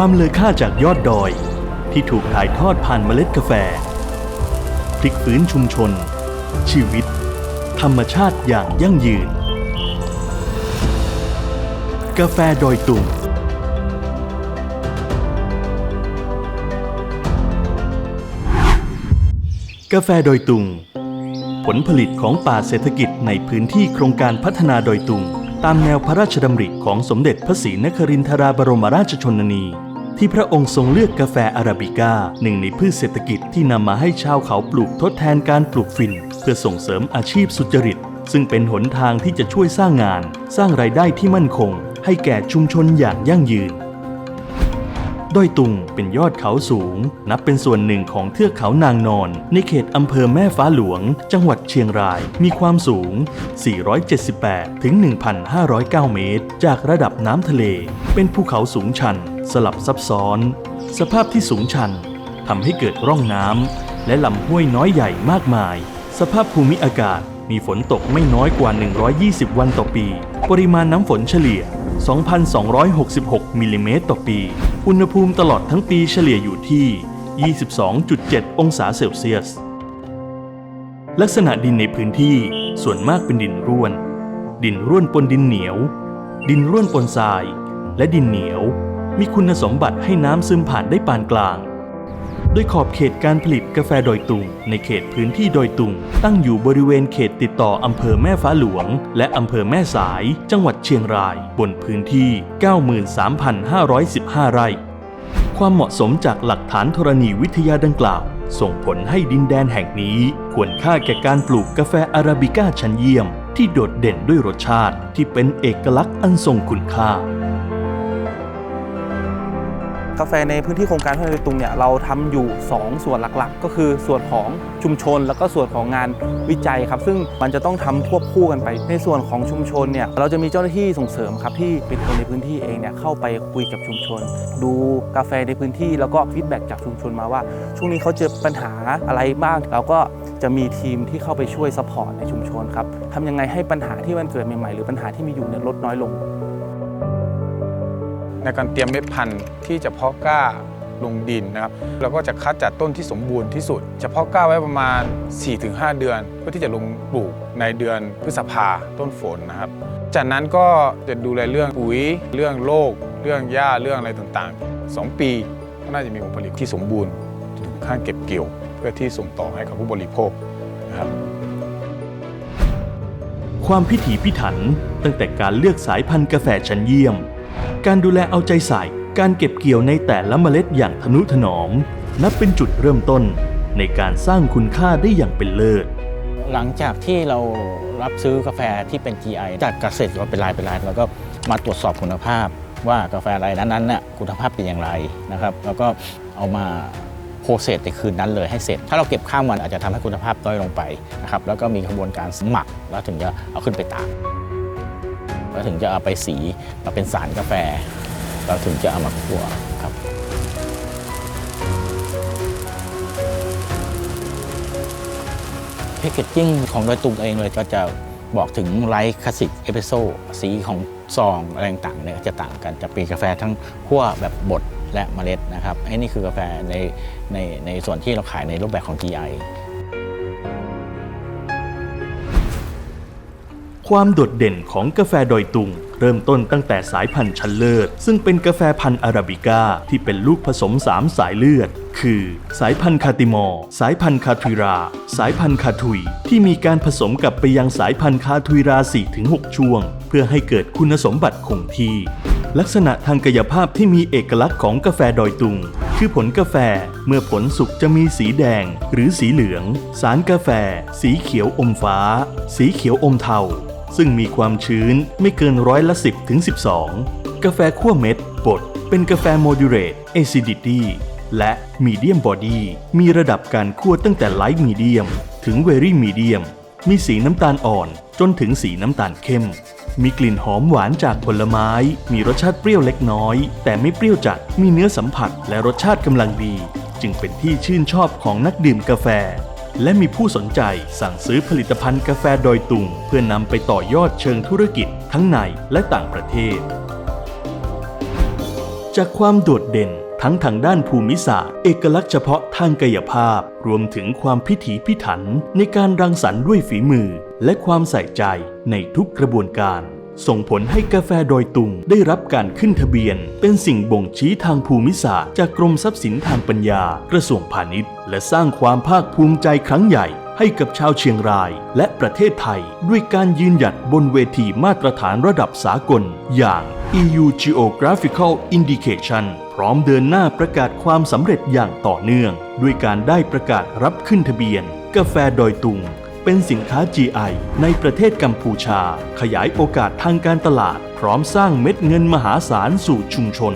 ความเลอค่าจากยอดดอย ที่ถูกถ่ายทอดผ่านเมล็ดกาแฟ พลิกฟื้นชุมชน ชีวิต ธรรมชาติอย่างยั่งยืน กาแฟดอยตุงกาแฟดอยตุง ผลผลิตของป่าเศรษฐกิจในพื้นที่โครงการพัฒนาดอยตุง ตามแนวพระราชดำริของสมเด็จพระศรีนครินทราบรมราชชนนี ที่พระองค์ทรงเลือกกาแฟอาราบิก้าหนึ่งในพืชเศรษฐกิจที่นำมาให้ชาวเขาปลูกทดแทนการปลูกฟิน เพื่อส่งเสริมอาชีพสุจริต ซึ่งเป็นหนทางที่จะช่วยสร้างงาน สร้างรายได้ที่มั่นคง ให้แก่ชุมชนอย่างยั่งยืน ดอยตุงเป็นยอดเขาสูง นับเป็นส่วนหนึ่งของเทือกเขานางนอน ในเขตอำเภอแม่ฟ้าหลวง จังหวัดเชียงราย มีความสูง 478 ถึง 1,509 เมตร จากระดับน้ำทะเล เป็นภูเขาสูงชัน สลับซับซ้อน สภาพที่สูงชันทำให้เกิดร่องน้ำและลำห้วยน้อยใหญ่มากมาย สภาพภูมิอากาศ มีฝนตกไม่น้อยกว่า 120 วันต่อปี ปริมาณน้ำฝนเฉลี่ย 2,266 มิลลิเมตรต่อปี อุณหภูมิตลอดทั้งปีเฉลี่ยอยู่ที่ 22.7 องศาเซลเซียส ลักษณะดินในพื้นที่ส่วนมากเป็นดินร่วน ดินร่วนปนดินเหนียว ดินร่วนปนทราย และดินเหนียว มีคุณสมบัติให้น้ำซึมผ่านได้ปานกลาง โดยขอบเขตการผลิตกาแฟดอยตุง ในเขตพื้นที่ดอยตุง ตั้งอยู่บริเวณเขตติดต่ออำเภอแม่ฟ้าหลวง และอำเภอแม่สาย จังหวัดเชียงราย บนพื้นที่ 93,515 ไร่ ความเหมาะสมจากหลักฐานธรณีวิทยาดังกล่าว ส่งผลให้ดินแดนแห่งนี้ควรค่าแก่การปลูกกาแฟอาราบิก้าชั้นเยี่ยม ที่โดดเด่นด้วยรสชาติที่เป็นเอกลักษณ์อันทรงคุณค่า กาแฟในพื้นที่โครงการพัฒนาดอยตุงเนี่ยเราทำอยู่ 2 ส่วนหลักๆ ก็คือส่วนของชุมชน แล้วก็ส่วนของงานวิจัยครับ ซึ่งมันจะต้องทำควบคู่กันไป ในส่วนของชุมชนเนี่ยเราจะมีเจ้าหน้าที่ส่งเสริมครับที่เป็นคนในพื้นที่เองเนี่ยเข้าไปคุยกับชุมชน ดูกาแฟในพื้นที่แล้วก็ฟีดแบ็กจากชุมชนมาว่า ช่วงนี้เขาเจอปัญหาอะไรบ้างเราก็จะมีทีมที่เข้าไปช่วยซัพพอร์ตในชุมชนครับทำยังไงให้ปัญหาที่มันเกิดใหม่ๆหรือปัญหาที่มีอยู่เนี่ยลดน้อยลง ในการเตรียมเม็ดพันธุ์ที่จะเพาะกล้าลงดินนะครับเราก็จะคัดจากต้นที่สมบูรณ์ที่สุดจะเพาะกล้าไว้ประมาณ 4-5 เดือน เพื่อที่จะลงปลูกในเดือนพฤษภาต้นฝนนะครับ จากนั้นก็จะดูแลเรื่องปุ๋ยเรื่องโรคเรื่องหญ้าเรื่องอะไรต่างๆ 2 ปีก็น่าจะมีผลผลิตที่สมบูรณ์ถึงขั้นเก็บเกี่ยว เพื่อที่ส่งต่อให้กับผู้บริโภคนะครับความพิถีพิถันตั้งแต่การเลือกสายพันธุ์กาแฟชั้นเยี่ยม การดูแลเอาใจใส่ การเก็บเกี่ยวในแต่ละเมล็ดอย่างทนุถนอม นับเป็นจุดเริ่มต้นในการสร้างคุณค่าได้อย่างเป็นเลิศ หลังจากที่เรารับซื้อกาแฟที่เป็น GI จากเกษตรกรเป็นรายเป็นรายแล้วก็มาตรวจสอบคุณภาพ ว่ากาแฟรายนั้นๆน่ะคุณภาพเป็นอย่างไรนะครับ แล้วก็เอามาโปรเซสในคืนนั้นเลยให้เสร็จ ถ้าเราเก็บข้ามวันอาจจะทำให้คุณภาพด้อยลงไปนะครับแล้วก็มีกระบวนการหมักแล้วถึงจะเอาขึ้นไปตาก แล้วถึงจะเอาไปสีมาเป็นสารกาแฟ เราถึงจะเอามาคั่วครับแพคเกจจิ้งของโดยตุงเองเลยก็จะบอกถึงไลท์คลาสสิกเอสเปรสโซสีของซองอะไรต่างๆเนี่ยจะต่างกันจะเป็นกาแฟทั้งคั่วแบบบดและเมล็ดนะครับไอ้นี่คือกาแฟในในในส่วนที่เราขายในรูปแบบของ GI ความโดดเด่นของกาแฟดอยตุง เริ่มต้นตั้งแต่สายพันธุ์ชั้นเลิศ ซึ่งเป็นกาแฟพันธุ์อาราบิก้าที่เป็นลูกผสม 3 สายเลือด คือ สายพันธุ์คาติมอร์สายพันธุ์คาทุยรา สายพันธุ์คาทุย ที่มีการผสมกับไปยังสายพันธุ์คาทุยรา 4-6 ช่วง เพื่อให้เกิดคุณสมบัติคงที่ลักษณะทางกายภาพที่มีเอกลักษณ์ของกาแฟดอยตุง คือผลกาแฟเมื่อผลสุกจะมีสีแดงหรือสีเหลือง สารกาแฟ สีเขียวอมฟ้า สีเขียวอมเทา ซึ่งมีความชื้นไม่เกินร้อยละ 10ถึง12 กาแฟคั่วเม็ดบดเป็นกาแฟ moderate acidity และ medium body มีระดับการคั่วตั้งแต่ light medium ถึง very medium มีสีน้ำตาลอ่อนจนถึงสีน้ำตาลเข้ม มีกลิ่นหอมหวานจากผลไม้ มีรสชาติเปรี้ยวเล็กน้อย แต่ไม่เปรี้ยวจัด มีเนื้อสัมผัสและรสชาติกำลังดี จึงเป็นที่ชื่นชอบของนักดื่มกาแฟ และมีผู้สนใจสั่งซื้อผลิตภัณฑ์กาแฟดอยตุง เพื่อนำไปต่อยอดเชิงธุรกิจทั้งในและต่างประเทศ จากความโดดเด่นทั้งทางด้านภูมิศาสตร์ เอกลักษณ์เฉพาะทางกายภาพ รวมถึงความพิถีพิถันในการรังสรรค์ด้วยฝีมือ และความใส่ใจในทุกกระบวนการ ส่งผลให้กาแฟดอยตุงได้รับการขึ้นทะเบียน เป็นสิ่งบ่งชี้ทางภูมิศาสตร์จากกรมทรัพย์สินทางปัญญา กระทรวงพาณิชย์ และสร้างความภาคภูมิใจครั้งใหญ่ให้กับชาวเชียงรายและประเทศไทย ด้วยการยืนหยัดบนเวทีมาตรฐานระดับสากล อย่าง EU Geographical Indication พร้อมเดินหน้าประกาศความสำเร็จอย่างต่อเนื่อง ด้วยการได้ประกาศรับขึ้นทะเบียน กาแฟดอยตุง เป็นสินค้า GI ในประเทศกัมพูชา ขยายโอกาสทางการตลาด พร้อมสร้างเม็ดเงินมหาศาลสู่ชุมชน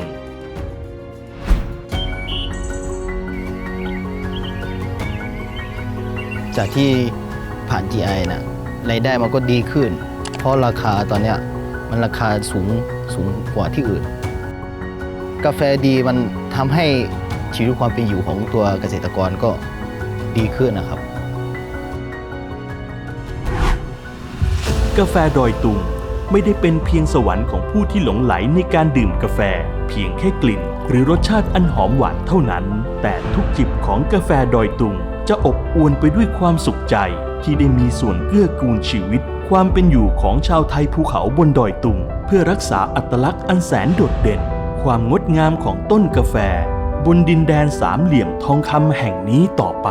จากที่ผ่าน GI นะรายได้มันก็ดีขึ้น เพราะราคาตอนเนี้ยมันราคาสูงสูงกว่าที่อื่น กาแฟดีมันทำให้ชีวิตความเป็นอยู่ของตัวเกษตรกรก็ดีขึ้นนะครับ กาแฟดอยตุงไม่ได้เป็นเพียงสวรรค์ของผู้ที่หลงไหลในการดื่มกาแฟ เพียงแค่กลิ่น หรือรสชาติอันหอมหวานเท่านั้น แต่ทุกจิบของกาแฟดอยตุงจะอบอวลไปด้วยความสุขใจ ที่ได้มีส่วนเกื้อกูลชีวิต ความเป็นอยู่ของชาวไทยภูเขาบนดอยตุง เพื่อรักษาอัตลักษณ์อันแสนโดดเด่น ความงดงามของต้นกาแฟ บนดินแดนสามเหลี่ยมทองคำแห่งนี้ต่อไป